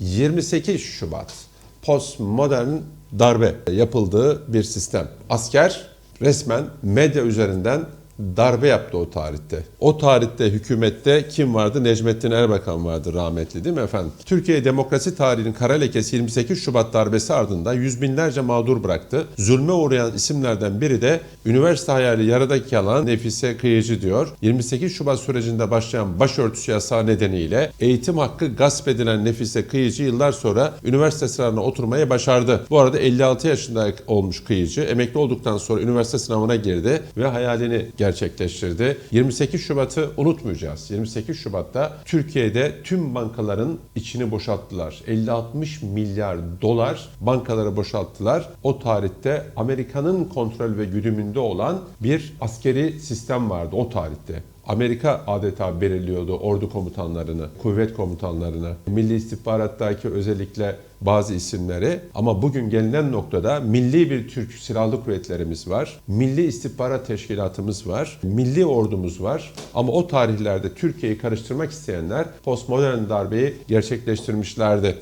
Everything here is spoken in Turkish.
28 Şubat postmodern darbe yapıldığı bir sistem. Asker resmen medya üzerinden darbe yaptı o tarihte. O tarihte hükümette kim vardı? Necmettin Erbakan vardı rahmetli değil mi efendim? Türkiye demokrasi tarihinin kara lekesi 28 Şubat darbesi ardında yüz binlerce mağdur bıraktı. Zulme uğrayan isimlerden biri de üniversite hayali yarıda kalan Nefise Kıyıcı diyor. 28 Şubat sürecinde başlayan başörtüsü yasağı nedeniyle eğitim hakkı gasp edilen Nefise Kıyıcı yıllar sonra üniversite sıralarına oturmayı başardı. Bu arada 56 yaşında olmuş Kıyıcı. Emekli olduktan sonra üniversite sınavına girdi ve hayalini gerçekleştirdi. 28 Şubat'ı unutmayacağız. 28 Şubat'ta Türkiye'de tüm bankaların içini boşalttılar. 50-60 milyar dolar bankaları boşalttılar. O tarihte Amerika'nın kontrol ve güdümünde olan bir askeri sistem vardı o tarihte. Amerika adeta belirliyordu ordu komutanlarını, kuvvet komutanlarını, Milli İstihbarat'taki özellikle bazı isimleri. Ama bugün gelinen noktada milli bir Türk Silahlı Kuvvetlerimiz var, Milli İstihbarat Teşkilatımız var, Milli Ordumuz var. Ama o tarihlerde Türkiye'yi karıştırmak isteyenler postmodern darbeyi gerçekleştirmişlerdi.